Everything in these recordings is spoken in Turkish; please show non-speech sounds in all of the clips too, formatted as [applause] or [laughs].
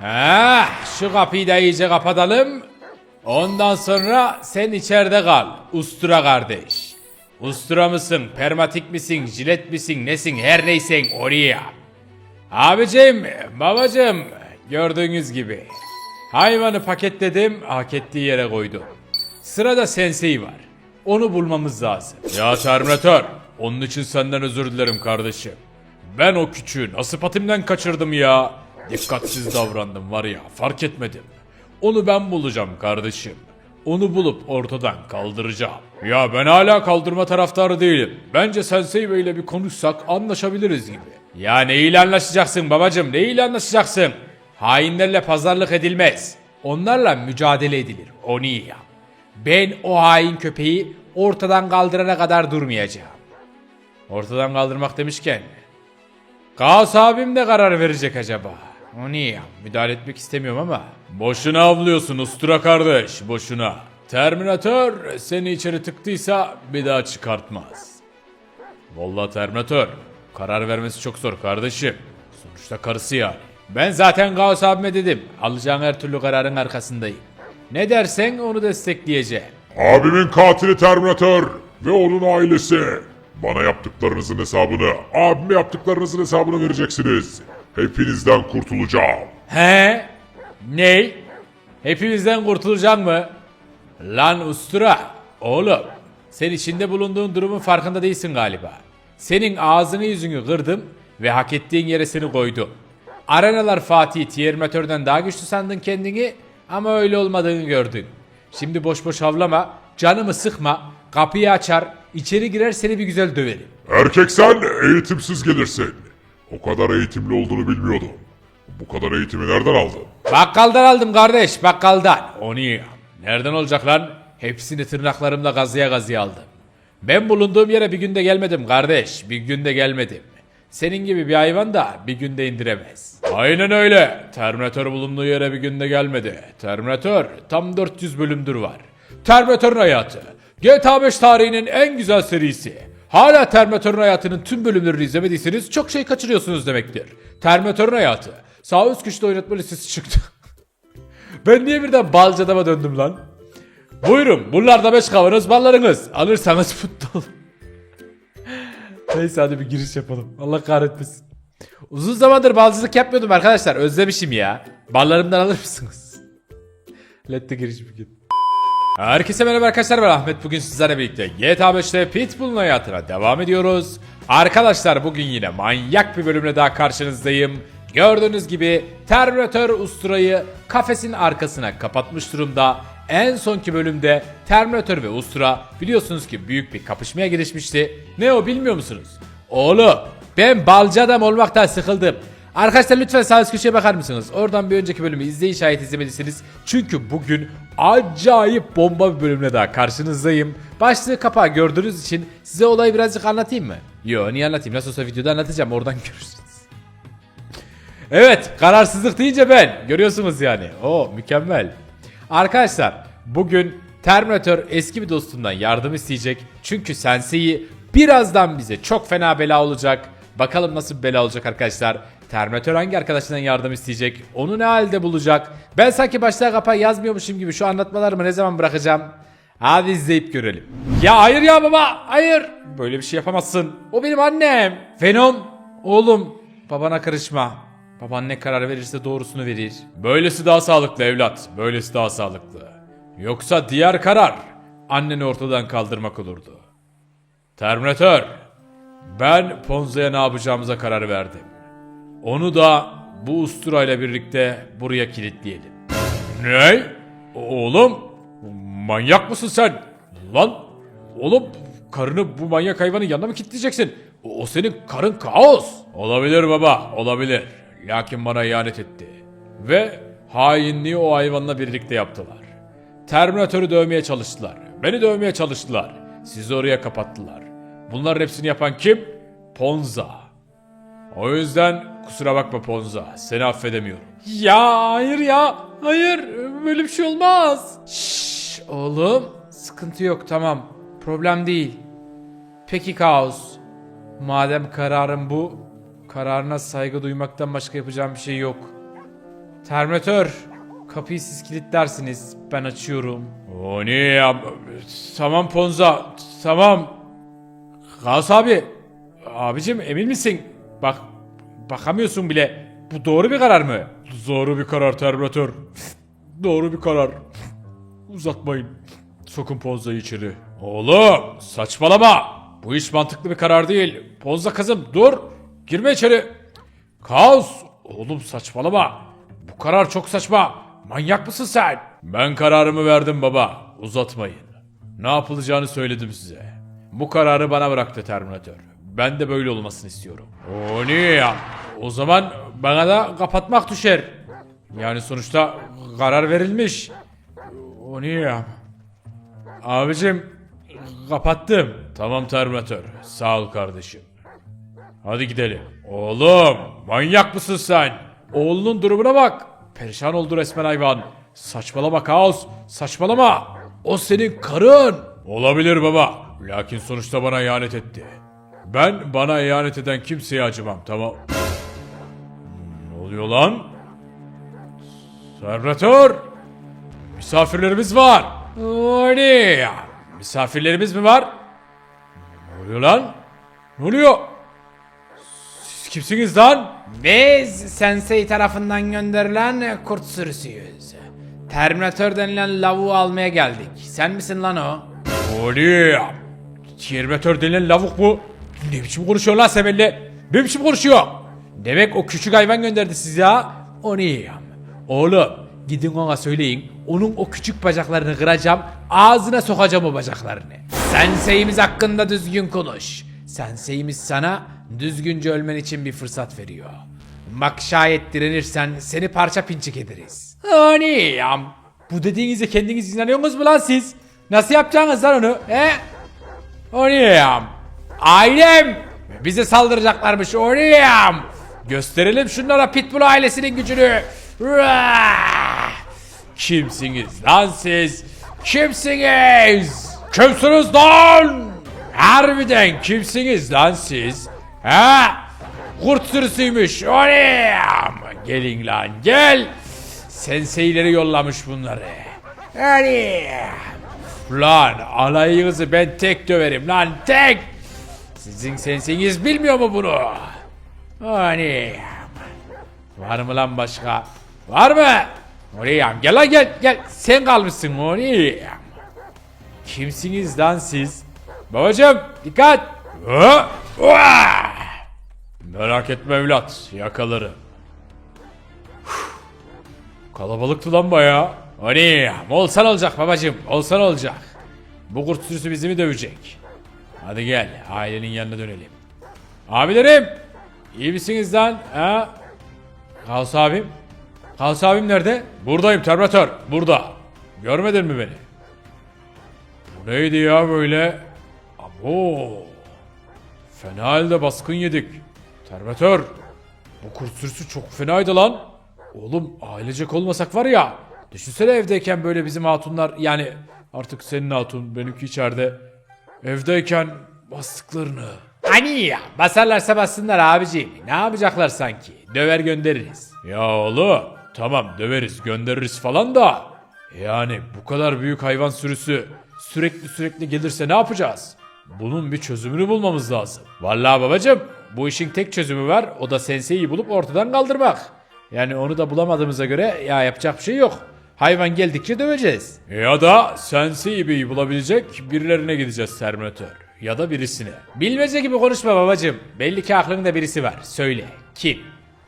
Ha, şu kapıyı da iyice kapatalım. Ondan sonra sen içeride kal. Ustura kardeş. Ustura mısın, permatik misin, jilet misin, nesin her neysen oraya. Abicim, babacım gördüğünüz gibi. Hayvanı paketledim, hak ettiği yere koydum. Sırada sensei var. Onu bulmamız lazım. Ya Terminator, onun için senden özür dilerim kardeşim. Ben o küçüğü nasıl patimden kaçırdım ya? Dikkatsiz davrandım var ya, fark etmedim. Onu ben bulacağım kardeşim. Onu bulup ortadan kaldıracağım. Ya ben hala kaldırma taraftarı değilim. Bence Sensei Bey ile bir konuşsak anlaşabiliriz gibi. Ya neyle anlaşacaksın babacım neyle anlaşacaksın? Hainlerle pazarlık edilmez. Onlarla mücadele edilir. Onu iyi yap. Ben o hain köpeği ortadan kaldırana kadar durmayacağım. Ortadan kaldırmak demişken Kaos abim de karar verecek acaba. O niye ya? Müdahale etmek istemiyorum ama. Boşuna avlıyorsun ustura kardeş, boşuna. Terminator seni içeri tıktıysa bir daha çıkartmaz. Vallahi Terminator, karar vermesi çok zor kardeşim. Sonuçta karısı yani. Ben zaten Kaos abime dedim. Alacağın her türlü kararın arkasındayım. Ne dersen onu destekleyeceğim. Abimin katili Terminator ve onun ailesi. Bana yaptıklarınızın hesabını, abime yaptıklarınızın hesabını vereceksiniz. Hepinizden kurtulacağım. He? Ney? Hepimizden kurtulacak mı? Lan ustura. Oğlum. Sen içinde bulunduğun durumun farkında değilsin galiba. Senin ağzını yüzünü kırdım ve hak ettiğin yere seni koydum. Arenalar Fatih Tiermatör'den daha güçlü sandın kendini ama öyle olmadığını gördün. Şimdi boş boş havlama, canımı sıkma, kapıyı açar, içeri girer seni bir güzel döverim. Erkek sen eğitimsiz gelirsin. O kadar eğitimli olduğunu bilmiyordum. Bu kadar eğitimi nereden aldın? Bakkaldan aldım kardeş bakkaldan. Onu ya. Nereden olacak lan? Hepsini tırnaklarımla gazıya gazıya aldım. Ben bulunduğum yere bir günde gelmedim kardeş. Bir günde gelmedim. Senin gibi bir hayvan da bir günde indiremez. Aynen öyle. Terminator bulunduğu yere bir günde gelmedi. Terminator tam 400 bölümdür var. Terminator'un hayatı. GTA 5 tarihinin en güzel serisi. Hala Terminator'un hayatının tüm bölümlerini izlemediyseniz çok şey kaçırıyorsunuz demektir. Terminator'un hayatı. Sağ üst köşede oynatma listesi çıktı. [laughs] ben niye birden balcadama döndüm lan? Buyurun bunlar da 5 kavanoz ballarınız. Alırsanız [laughs] mutlu olun. Neyse hadi bir giriş yapalım. Allah kahretmesin. Uzun zamandır balcılık yapmıyordum arkadaşlar. Özlemişim ya. Ballarımdan alır mısınız? [laughs] Let the giriş begin. Herkese merhaba arkadaşlar ben Ahmet bugün sizlerle birlikte GTA 5'te Pitbull'un hayatına devam ediyoruz. Arkadaşlar bugün yine manyak bir bölümle daha karşınızdayım. Gördüğünüz gibi Terminator usturayı kafesin arkasına kapatmış durumda. En sonki bölümde Terminator ve Ustura biliyorsunuz ki büyük bir kapışmaya girişmişti. Ne o bilmiyor musunuz? Oğlum ben balcı adam olmaktan sıkıldım. Arkadaşlar lütfen sağ üst köşeye bakar mısınız? Oradan bir önceki bölümü izleyin şayet izlemediyseniz. Çünkü bugün acayip bomba bir bölümle daha karşınızdayım. Başlığı kapağı gördüğünüz için size olayı birazcık anlatayım mı? Yo niye anlatayım? Nasıl olsa videoda anlatacağım oradan [laughs] görürsünüz. Evet kararsızlık deyince ben. Görüyorsunuz yani. O mükemmel. Arkadaşlar bugün Terminator eski bir dostundan yardım isteyecek. Çünkü Sensei'yi birazdan bize çok fena bela olacak. Bakalım nasıl bir bela olacak arkadaşlar. Terminator hangi arkadaşından yardım isteyecek? Onu ne halde bulacak? Ben sanki başlığa kapağı yazmıyormuşum gibi şu anlatmalarımı ne zaman bırakacağım? Hadi izleyip görelim. Ya hayır ya baba hayır. Böyle bir şey yapamazsın. O benim annem. Venom. Oğlum babana karışma. Baban ne karar verirse doğrusunu verir. Böylesi daha sağlıklı evlat. Böylesi daha sağlıklı. Yoksa diğer karar anneni ortadan kaldırmak olurdu. Terminator. Ben Ponzo'ya ne yapacağımıza karar verdim. Onu da bu usturayla birlikte buraya kilitleyelim. Ne? Oğlum? Manyak mısın sen? Lan? Oğlum karını bu manyak hayvanın yanına mı kilitleyeceksin? O o senin karın kaos. Olabilir baba, olabilir. Lakin bana ihanet etti. Ve hainliği o hayvanla birlikte yaptılar. Terminatörü dövmeye çalıştılar. Beni dövmeye çalıştılar. Sizi oraya kapattılar. Bunların hepsini yapan kim? Ponza. O yüzden kusura bakma Ponza. Seni affedemiyorum. Ya hayır ya. Hayır. Böyle bir şey olmaz. Şşş oğlum. Sıkıntı yok tamam. Problem değil. Peki Kaos. Madem kararın bu, kararına saygı duymaktan başka yapacağım bir şey yok. Terminatör. Kapıyı siz kilitlersiniz. Ben açıyorum. O ne ya? Tamam Ponza. Tamam. Gauss abi. Abicim emin misin? Bak bakamıyorsun bile. Bu doğru bir karar mı? Doğru bir karar Terminator. doğru bir karar. Uzatmayın. Sokun Ponza'yı içeri. Oğlum saçmalama. Bu iş mantıklı bir karar değil. Ponza kızım dur. Girme içeri. Kaos. Oğlum saçmalama. Bu karar çok saçma. Manyak mısın sen? Ben kararımı verdim baba. Uzatmayın. Ne yapılacağını söyledim size. Bu kararı bana bıraktı Terminator. Ben de böyle olmasını istiyorum. O ne ya? O zaman bana da kapatmak düşer. Yani sonuçta karar verilmiş. O ne ya? Abicim kapattım. Tamam Terminator. Sağ ol kardeşim. Hadi gidelim. Oğlum manyak mısın sen? Oğlunun durumuna bak. Perişan oldu resmen hayvan. Saçmalama kaos. Saçmalama. O senin karın. Olabilir baba. Lakin sonuçta bana ihanet etti. Ben bana ihanet eden kimseye acımam tamam. Ne oluyor lan? Servetör. Misafirlerimiz var. O ne ya? Misafirlerimiz mi var? Ne oluyor lan? Ne oluyor? Siz kimsiniz lan? Biz Sensei tarafından gönderilen kurt sürüsüyüz. Terminator denilen lavuğu almaya geldik. Sen misin lan o? Oli! Terminatör denilen lavuk bu. Ne biçim konuşuyor lan benimle? Ne biçim konuşuyor? Demek o küçük hayvan gönderdi sizi ha? O ne? Oğlum gidin ona söyleyin. Onun o küçük bacaklarını kıracağım. Ağzına sokacağım o bacaklarını. Sensei'miz hakkında düzgün konuş. Sensei'miz sana düzgünce ölmen için bir fırsat veriyor. Bak şayet direnirsen seni parça pinçik ederiz. Ya? Bu dediğinize kendiniz inanıyorsunuz mu lan siz? Nasıl yapacaksınız lan onu? He? Ya? Ailem! Bize saldıracaklarmış o ne ya? Gösterelim şunlara Pitbull ailesinin gücünü. Kimsiniz lan siz? Kimsiniz? Kimsiniz lan? Harbiden kimsiniz lan siz? Ha? Kurt sürüsüymüş. O ne ya? Gelin lan gel. Senseileri yollamış bunları. Hadi. Lan alayınızı ben tek döverim lan tek. Sizin sensiniz bilmiyor mu bunu? Hani. Var mı lan başka? Var mı? Oraya gel lan gel gel. Sen kalmışsın oraya. Kimsiniz lan siz? Babacım dikkat. Merak etme evlat yakalarım. Kalabalıktı lan baya. Hani olsan olacak babacım olsan olacak. Bu kurt sürüsü bizi mi dövecek? Hadi gel ailenin yanına dönelim. Abilerim iyi misiniz lan? Ha? Kaos abim? Kaos abim nerede? Buradayım Terminator burada. Görmedin mi beni? Bu neydi ya böyle? Abo. Fena halde baskın yedik. Terminator. Bu kurt sürüsü çok fenaydı lan. Oğlum ailecek olmasak var ya. Düşünsene evdeyken böyle bizim hatunlar yani artık senin hatun benimki içeride. Evdeyken bastıklarını. Hani ya basarlarsa bassınlar abiciğim. Ne yapacaklar sanki? Döver göndeririz. Ya oğlum tamam döveriz göndeririz falan da. Yani bu kadar büyük hayvan sürüsü sürekli sürekli gelirse ne yapacağız? Bunun bir çözümünü bulmamız lazım. Vallahi babacım bu işin tek çözümü var. O da senseyi bulup ortadan kaldırmak. Yani onu da bulamadığımıza göre ya yapacak bir şey yok. Hayvan geldikçe döveceğiz. Ya da Sensei Bey'i bulabilecek birilerine gideceğiz Terminator. Ya da birisine. Bilmece gibi konuşma babacım. Belli ki aklında birisi var. Söyle. Kim?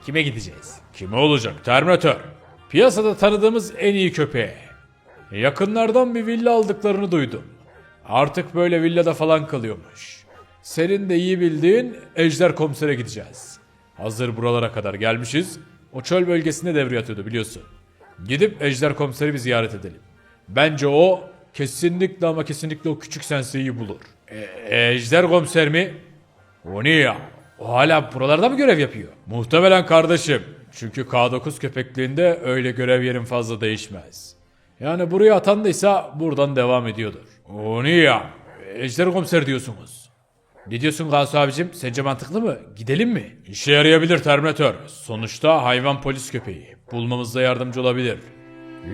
Kime gideceğiz? Kime olacak Terminator? Piyasada tanıdığımız en iyi köpeğe. Yakınlardan bir villa aldıklarını duydum. Artık böyle villada falan kalıyormuş. Senin de iyi bildiğin Ejder Komiser'e gideceğiz. Hazır buralara kadar gelmişiz. O çöl bölgesinde devre atıyordu biliyorsun. Gidip Ejder Komiser'i bir ziyaret edelim. Bence o kesinlikle ama kesinlikle o küçük senseyi bulur. E, Ejder Komiser mi? O ne ya? O hala buralarda mı görev yapıyor? Muhtemelen kardeşim. Çünkü K9 köpekliğinde öyle görev yerin fazla değişmez. Yani buraya atandıysa buradan devam ediyordur. O ne ya? Ejder Komiser diyorsunuz. Ne diyorsun Gasu abicim? Sence mantıklı mı? Gidelim mi? İşe yarayabilir Terminator. Sonuçta hayvan polis köpeği. Bulmamızda yardımcı olabilir.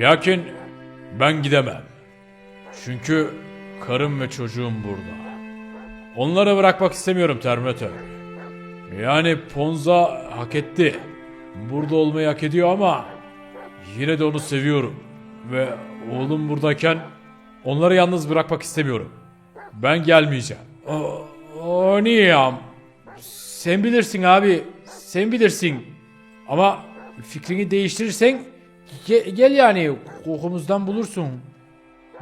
Lakin ben gidemem. Çünkü karım ve çocuğum burada. Onları bırakmak istemiyorum Terminator. Yani Ponza hak etti. Burada olmayı hak ediyor ama yine de onu seviyorum. Ve oğlum buradayken onları yalnız bırakmak istemiyorum. Ben gelmeyeceğim. O, o niye ya? Sen bilirsin abi. Sen bilirsin. Ama fikrini değiştirirsen ge- gel yani kokumuzdan bulursun.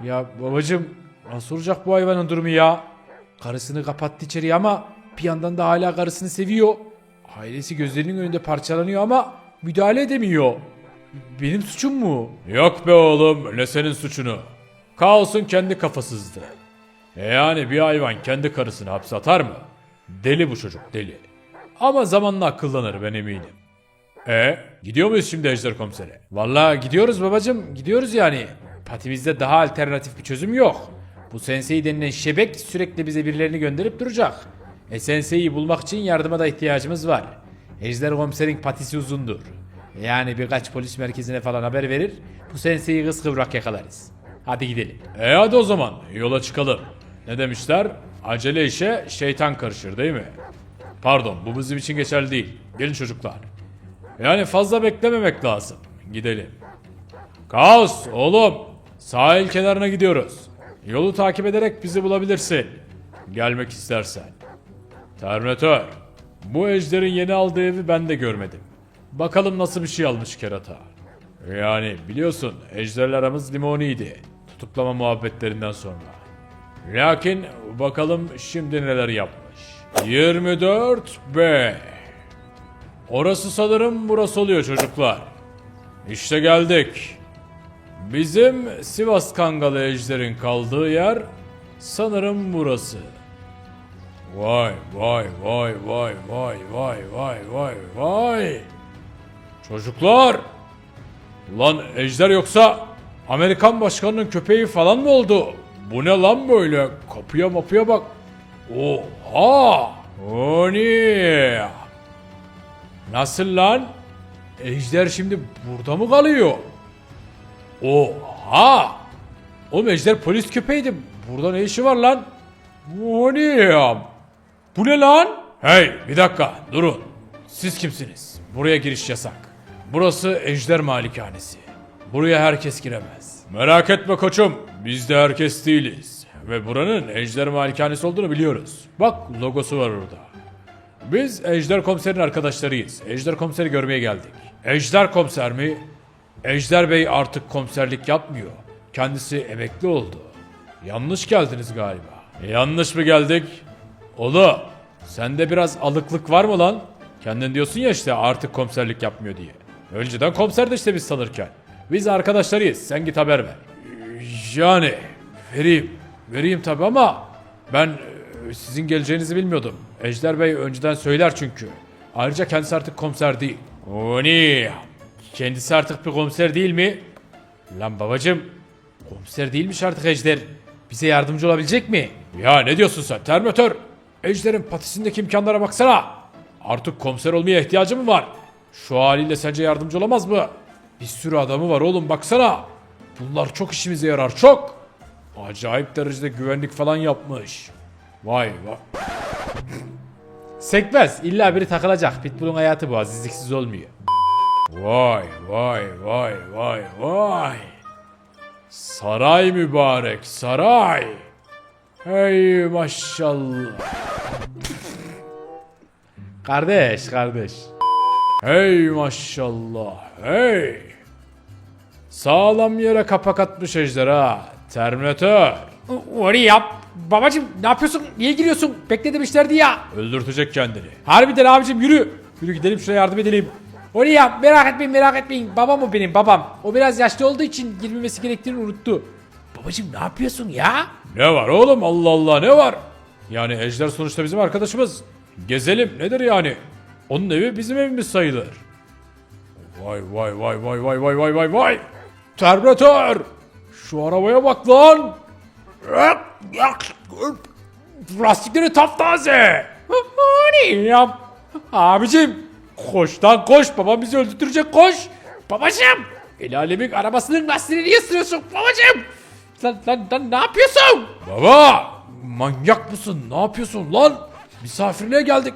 Ya babacım nasıl olacak bu hayvanın durumu ya? Karısını kapattı içeriye ama bir yandan da hala karısını seviyor. Ailesi gözlerinin önünde parçalanıyor ama müdahale edemiyor. Benim suçum mu? Yok be oğlum ne senin suçunu. Kaos'un kendi kafasızdı. E yani bir hayvan kendi karısını hapse atar mı? Deli bu çocuk deli. Ama zamanla akıllanır ben eminim. E gidiyor muyuz şimdi Ejder Komiser'e? Vallahi gidiyoruz babacım gidiyoruz yani. Patimizde daha alternatif bir çözüm yok. Bu Sensei denilen şebek sürekli bize birilerini gönderip duracak. E Sensei'yi bulmak için yardıma da ihtiyacımız var. Ejder Komiser'in patisi uzundur. Yani birkaç polis merkezine falan haber verir. Bu Sensei'yi kıskıvrak yakalarız. Hadi gidelim. E hadi o zaman yola çıkalım. Ne demişler? Acele işe şeytan karışır değil mi? Pardon bu bizim için geçerli değil. Gelin çocuklar. Yani fazla beklememek lazım. Gidelim. Kaos oğlum. Sahil kenarına gidiyoruz. Yolu takip ederek bizi bulabilirsin. Gelmek istersen. Terminator. Bu ejderin yeni aldığı evi ben de görmedim. Bakalım nasıl bir şey almış kerata. Yani biliyorsun ejderler aramız limoniydi. Tutuklama muhabbetlerinden sonra. Lakin bakalım şimdi neler yapmış. 24 B. Orası sanırım burası oluyor çocuklar. İşte geldik. Bizim Sivas Kangalı Ejder'in kaldığı yer sanırım burası. Vay vay vay vay vay vay vay vay vay. Çocuklar! Ulan Ejder yoksa Amerikan başkanının köpeği falan mı oldu? Bu ne lan böyle? Kapıya mapıya bak. Oha! O ne? Nasıl lan? Ejder şimdi burada mı kalıyor? Oha! Oğlum Ejder polis köpeğiydi. Burada ne işi var lan? O ne ya? Bu ne lan? Hey bir dakika durun. Siz kimsiniz? Buraya giriş yasak. Burası Ejder Malikanesi. Buraya herkes giremez. Merak etme koçum. Biz de herkes değiliz. Ve buranın Ejder Malikanesi olduğunu biliyoruz. Bak logosu var orada. Biz Ejder Komiser'in arkadaşlarıyız. Ejder Komiser'i görmeye geldik. Ejder Komiser mi? Ejder Bey artık komiserlik yapmıyor. Kendisi emekli oldu. Yanlış geldiniz galiba. Yanlış mı geldik? Oğlum, sende biraz alıklık var mı lan? Kendin diyorsun ya işte artık komiserlik yapmıyor diye. Önceden komiserdi işte biz sanırken. Biz arkadaşlarıyız. Sen git haber ver. Yani vereyim. Vereyim tabi ama ben e, sizin geleceğinizi bilmiyordum. Ejder Bey önceden söyler çünkü. Ayrıca kendisi artık komiser değil. O ne? Kendisi artık bir komiser değil mi? Lan babacım komiser değilmiş artık Ejder. Bize yardımcı olabilecek mi? Ya ne diyorsun sen Terminator? Ejder'in patisindeki imkanlara baksana. Artık komiser olmaya ihtiyacı mı var? Şu haliyle sence yardımcı olamaz mı? Bir sürü adamı var oğlum baksana. Bunlar çok işimize yarar çok. Acayip derecede güvenlik falan yapmış. Vay vay. Sekmez. İlla biri takılacak. Pitbull'un hayatı bu. Azizliksiz olmuyor. Vay vay vay vay vay. Saray mübarek saray. Hey maşallah. kardeş kardeş. Hey maşallah hey. Sağlam yere kapak atmış ejderha. Terminator. Orayı yap. Babacım ne yapıyorsun? Niye giriyorsun? Bekle demişlerdi ya. Öldürtecek kendini. Harbiden abicim yürü. Yürü gidelim şuraya yardım edelim. Orayı yap. Merak etmeyin merak etmeyin. Babam o benim babam. O biraz yaşlı olduğu için girmemesi gerektiğini unuttu. Babacım ne yapıyorsun ya? Ne var oğlum Allah Allah ne var? Yani Ejder sonuçta bizim arkadaşımız. Gezelim nedir yani? Onun evi bizim evimiz sayılır. Vay vay vay vay vay vay vay vay vay. Terminator! Şu arabaya bak lan! lastikleri taptaze. Ne ya? Abicim koş lan koş babam bizi öldürecek koş. Babacım el alemin arabasının lastiğini niye ısırıyorsun babacım? Lan, lan, lan ne yapıyorsun? Baba manyak mısın ne yapıyorsun lan? Misafirliğe geldik.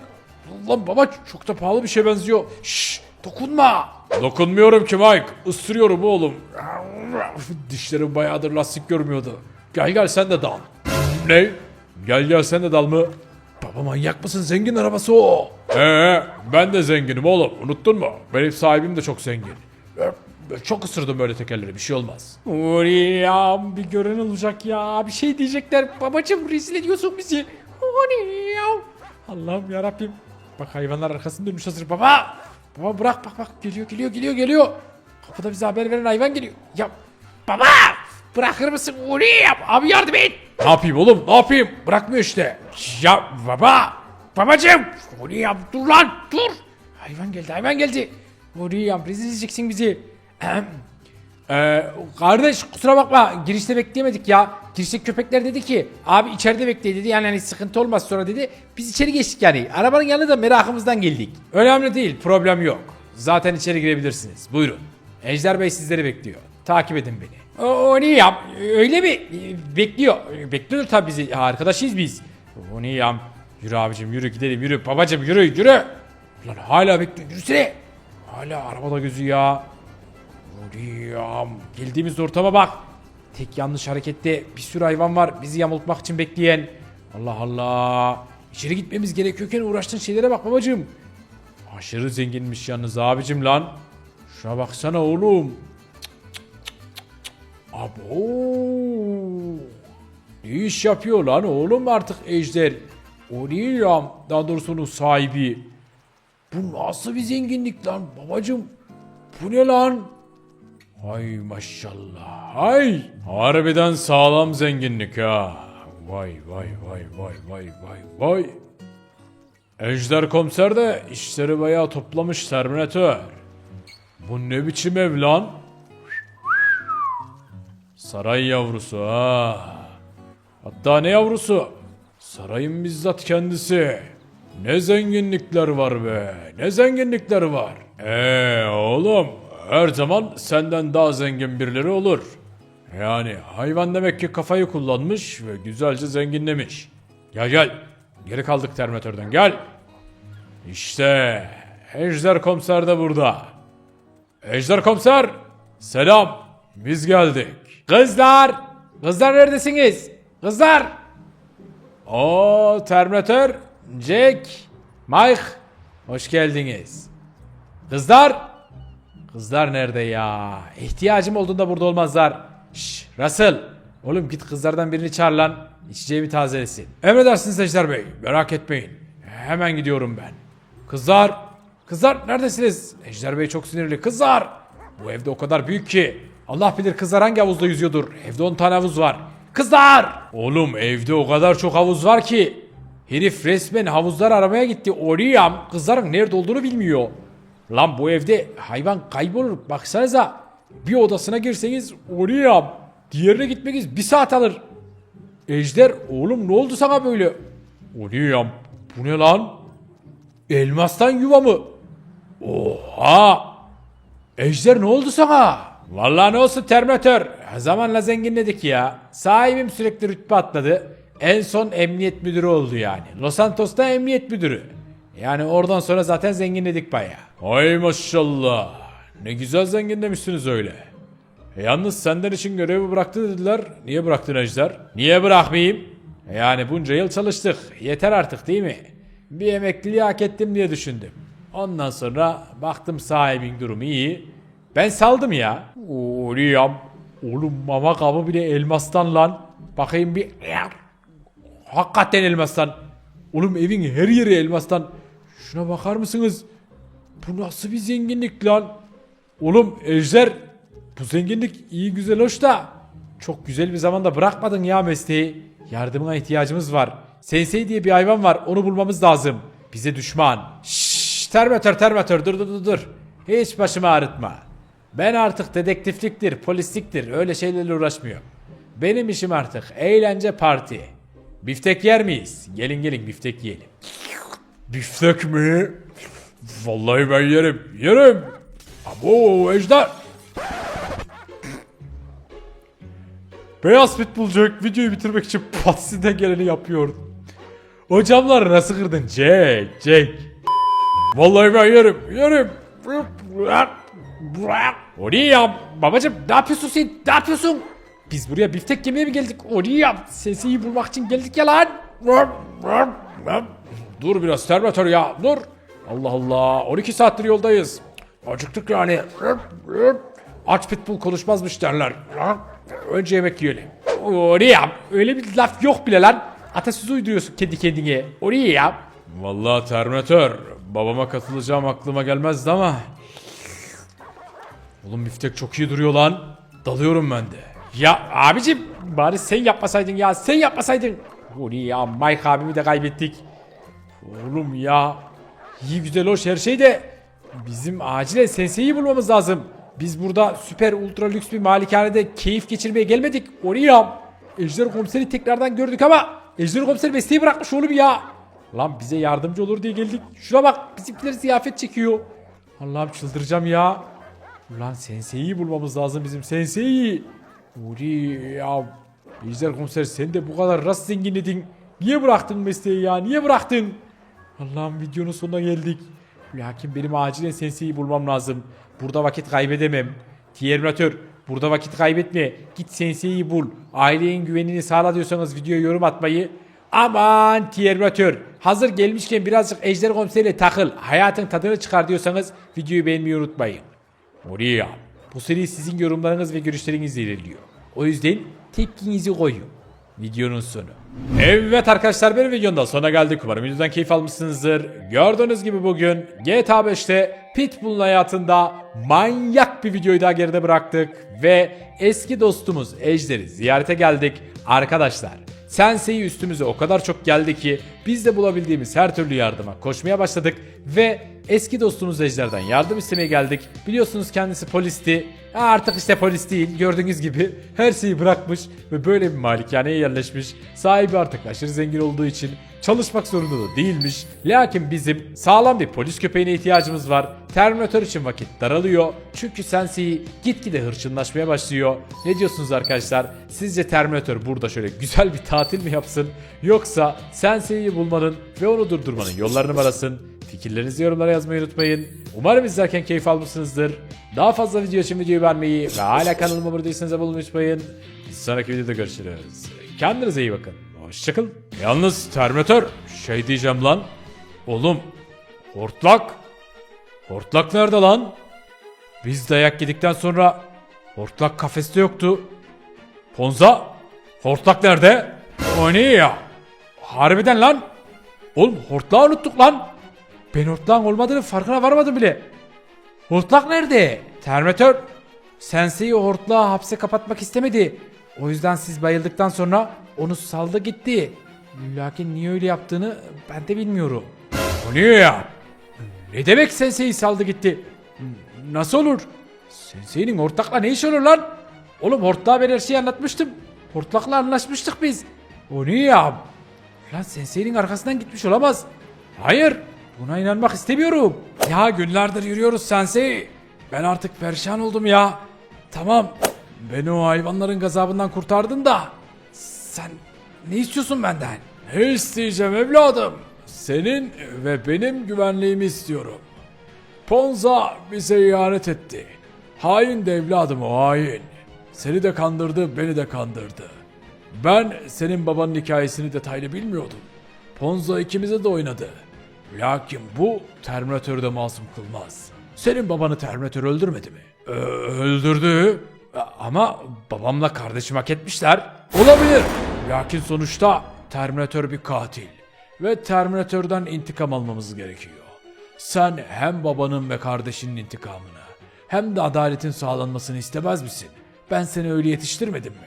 Lan baba çok da pahalı bir şey benziyor. Şşş dokunma. Dokunmuyorum ki Mike. Isırıyorum oğlum. Dişlerim bayağıdır lastik görmüyordu. Gel gel sen de dal. Ne? Gel gel sen de dal mı? Baba manyak mısın? Zengin arabası o. Ee, ben de zenginim oğlum. Unuttun mu? Benim sahibim de çok zengin. Çok ısırdım böyle tekerleri. Bir şey olmaz. Oriyam bir gören olacak ya. Bir şey diyecekler. Babacım rezil ediyorsun bizi. Oriyam. Allah'ım yarabbim. Bak hayvanlar arkasını dönmüş hazır. Baba. Baba bırak bak bak. Geliyor geliyor geliyor geliyor. Kapıda bize haber veren hayvan geliyor. Ya baba. Bırakır mısın Oriyam? Abi yardım et. Ne yapayım oğlum? Ne yapayım? Bırakmıyor işte. Ya baba. Babacım. Oriyam dur lan dur. Hayvan geldi hayvan geldi. Oriyam rezil edeceksin bizi. Ee, kardeş kusura bakma girişte bekleyemedik ya. Girişte köpekler dedi ki abi içeride bekle dedi yani hani sıkıntı olmaz sonra dedi. Biz içeri geçtik yani. Arabanın yanında da merakımızdan geldik. Önemli değil problem yok. Zaten içeri girebilirsiniz. Buyurun. Ejder Bey sizleri bekliyor. Takip edin beni. O, o ne yap? Öyle mi? Bekliyor. Bekliyor tabii bizi. Arkadaşıyız biz. O ne yap? Yürü abicim yürü gidelim yürü. Babacım yürü yürü. Lan hala bekliyor. Yürüsene. Hala arabada gözü ya. Oriyam. Geldiğimiz ortama bak. Tek yanlış harekette bir sürü hayvan var. Bizi yamultmak için bekleyen. Allah Allah. İçeri gitmemiz gerekiyorken uğraştığın şeylere bak babacığım. Aşırı zenginmiş yalnız abicim lan. Şuna baksana oğlum. Abo. Ne iş yapıyor lan oğlum artık Ejder? Oriyam. Daha doğrusu onun sahibi. Bu nasıl bir zenginlik lan babacığım? Bu ne lan? Ay maşallah. Ay. Harbiden sağlam zenginlik ha. Vay vay vay vay vay vay vay. Ejder komiser de işleri bayağı toplamış Terminator. Bu ne biçim ev lan? Saray yavrusu ha. Hatta ne yavrusu? Sarayın bizzat kendisi. Ne zenginlikler var be. Ne zenginlikler var. Eee oğlum her zaman senden daha zengin birileri olur. Yani hayvan demek ki kafayı kullanmış ve güzelce zenginlemiş. Gel gel. Geri kaldık Terminatör'den gel. İşte Ejder Komiser de burada. Ejder Komiser selam. Biz geldik. Kızlar. Kızlar neredesiniz? Kızlar. O Terminator, Jack, Mike, hoş geldiniz. Kızlar, kızlar nerede ya? İhtiyacım olduğunda burada olmazlar. Şş, Russell, oğlum git kızlardan birini çağır lan. İçeceğimi tazelesin. Emredersiniz Ejder Bey, merak etmeyin. Hemen gidiyorum ben. Kızlar, kızlar neredesiniz? Ejder Bey çok sinirli. Kızlar, bu evde o kadar büyük ki. Allah bilir kızlar hangi havuzda yüzüyordur. Evde 10 tane havuz var. Kızlar! Oğlum evde o kadar çok havuz var ki. Herif resmen havuzlar aramaya gitti. Oriyam kızların nerede olduğunu bilmiyor. Lan bu evde hayvan kaybolur. Baksanıza bir odasına girseniz Oriyam. Diğerine gitmeniz bir saat alır. Ejder oğlum ne oldu sana böyle? Oriyam bu ne lan? Elmastan yuva mı? Oha! Ejder ne oldu sana? Vallahi ne olsun Terminator. Zamanla zenginledik ya. Sahibim sürekli rütbe atladı. En son emniyet müdürü oldu yani. Los Santos'ta emniyet müdürü. Yani oradan sonra zaten zenginledik baya. Ay maşallah. Ne güzel zenginlemişsiniz öyle. E yalnız senden için görevi bıraktı dediler. Niye bıraktın Ejder? Niye bırakmayayım? E yani bunca yıl çalıştık. Yeter artık değil mi? Bir emekliliği hak ettim diye düşündüm. Ondan sonra baktım sahibin durumu iyi. Ben saldım ya. Oriyam. Oğlum mama kabı bile elmastan lan. Bakayım bir. Hakikaten elmastan. Oğlum evin her yeri elmastan. Şuna bakar mısınız? Bu nasıl bir zenginlik lan? Oğlum Ejder bu zenginlik iyi güzel hoş da çok güzel bir zamanda bırakmadın ya mesleği. Yardımına ihtiyacımız var. Sensei diye bir hayvan var onu bulmamız lazım. Bize düşman. Şşş termatör termatör dur dur dur dur. Hiç başımı ağrıtma. Ben artık dedektifliktir, polisliktir öyle şeylerle uğraşmıyorum. Benim işim artık eğlence parti. Biftek yer miyiz? Gelin gelin biftek yiyelim. Biftek mi? Vallahi ben yerim. Yerim. Abo ejder. Beyaz Pitbull Jack videoyu bitirmek için patisinde geleni yapıyor. O camları nasıl kırdın Jack? Jack. Vallahi ben yerim. Yerim. O ne ya? Babacım ne yapıyorsun sen? Ne yapıyorsun? Biz buraya biftek yemeye mi geldik? O ne ya? Sesiyi bulmak için geldik ya lan. Dur biraz Terminator ya dur. Allah Allah 12 saattir yoldayız. Acıktık yani. Aç pitbull konuşmazmış derler. Önce yemek yiyelim. O ne ya? Öyle bir laf yok bile lan. Atasözü uyduruyorsun kendi kendine. O ne ya? Vallahi Terminator babama katılacağım aklıma gelmezdi ama. Oğlum biftek çok iyi duruyor lan. Dalıyorum ben de. Ya abicim bari sen yapmasaydın ya sen yapmasaydın. O ne ya Mike abimi de kaybettik. Oğlum ya. İyi güzel hoş her şey de bizim acilen senseyi bulmamız lazım. Biz burada süper ultra lüks bir malikanede keyif geçirmeye gelmedik. O ne ya? Ejder komiseri tekrardan gördük ama Ejder komiser mesleği bırakmış oğlum ya. Lan bize yardımcı olur diye geldik. Şuna bak bizimkiler ziyafet çekiyor. Allah'ım çıldıracağım ya. Ulan senseyi bulmamız lazım bizim senseyi. Uri ya Ejder komiser sen de bu kadar nasıl zenginledin? Niye bıraktın mesleği ya? Niye bıraktın? Allah'ım videonun sonuna geldik. Lakin benim acilen senseyi bulmam lazım. Burada vakit kaybedemem. Terminator burada vakit kaybetme. Git senseyi bul. Ailenin güvenini sağla diyorsanız videoya yorum atmayı. Aman Terminator. Hazır gelmişken birazcık Ejder komiseriyle takıl. Hayatın tadını çıkar diyorsanız videoyu beğenmeyi unutmayın. Oraya. Bu seri sizin yorumlarınız ve görüşlerinizle ilerliyor. O yüzden tepkinizi koyun. Videonun sonu. Evet arkadaşlar bir videonun da sonuna geldik. Umarım videodan keyif almışsınızdır. Gördüğünüz gibi bugün GTA 5'te Pitbull'un hayatında manyak bir videoyu daha geride bıraktık. Ve eski dostumuz Ejder'i ziyarete geldik. Arkadaşlar Sensei üstümüze o kadar çok geldi ki biz de bulabildiğimiz her türlü yardıma koşmaya başladık ve eski dostumuz Ejder'den yardım istemeye geldik. Biliyorsunuz kendisi polisti. Artık işte polis değil gördüğünüz gibi [laughs] her şeyi bırakmış ve böyle bir malikaneye yerleşmiş. Sahibi artık aşırı zengin olduğu için çalışmak zorunda da değilmiş. Lakin bizim sağlam bir polis köpeğine ihtiyacımız var. Terminator için vakit daralıyor. Çünkü Sensei gitgide hırçınlaşmaya başlıyor. Ne diyorsunuz arkadaşlar? Sizce Terminator burada şöyle güzel bir tatil mi yapsın? Yoksa Sensei'yi bulmanın ve onu durdurmanın yollarını arasın? Fikirlerinizi yorumlara yazmayı unutmayın. Umarım izlerken keyif almışsınızdır. Daha fazla video için videoyu beğenmeyi ve hala kanalıma abone değilseniz abone olmayı unutmayın. Bir sonraki videoda görüşürüz. Kendinize iyi bakın. Hoşçakalın. Yalnız Terminator şey diyeceğim lan. Oğlum hortlak. Hortlak nerede lan? Biz dayak yedikten sonra hortlak kafeste yoktu. Ponza hortlak nerede? O ne ya? Harbiden lan. Oğlum hortlağı unuttuk lan. Ben hortlağın olmadığını farkına varmadım bile. Hortlak nerede? Terminator. Sensei o hortlağı hapse kapatmak istemedi. O yüzden siz bayıldıktan sonra onu saldı gitti. Lakin niye öyle yaptığını ben de bilmiyorum. O niye ya? Ne demek Sensei saldı gitti? Nasıl olur? Sensei'nin hortlakla ne işi olur lan? Oğlum hortlağa ben her şeyi anlatmıştım. Hortlakla anlaşmıştık biz. O niye ya? Lan Sensei'nin arkasından gitmiş olamaz. Hayır. Buna inanmak istemiyorum. Ya günlerdir yürüyoruz Sensei. Ben artık perişan oldum ya. Tamam. Beni o hayvanların gazabından kurtardın da. Sen ne istiyorsun benden? Ne isteyeceğim evladım? Senin ve benim güvenliğimi istiyorum. Ponza bize ihanet etti. Hain de evladım o hain. Seni de kandırdı, beni de kandırdı. Ben senin babanın hikayesini detaylı bilmiyordum. Ponza ikimize de oynadı. Lakin bu Terminatör'ü de masum kılmaz. Senin babanı Terminator öldürmedi mi? Ö- öldürdü. Ama babamla kardeşim hak etmişler. Olabilir. Lakin sonuçta Terminator bir katil. Ve Terminator'dan intikam almamız gerekiyor. Sen hem babanın ve kardeşinin intikamını hem de adaletin sağlanmasını istemez misin? Ben seni öyle yetiştirmedim mi?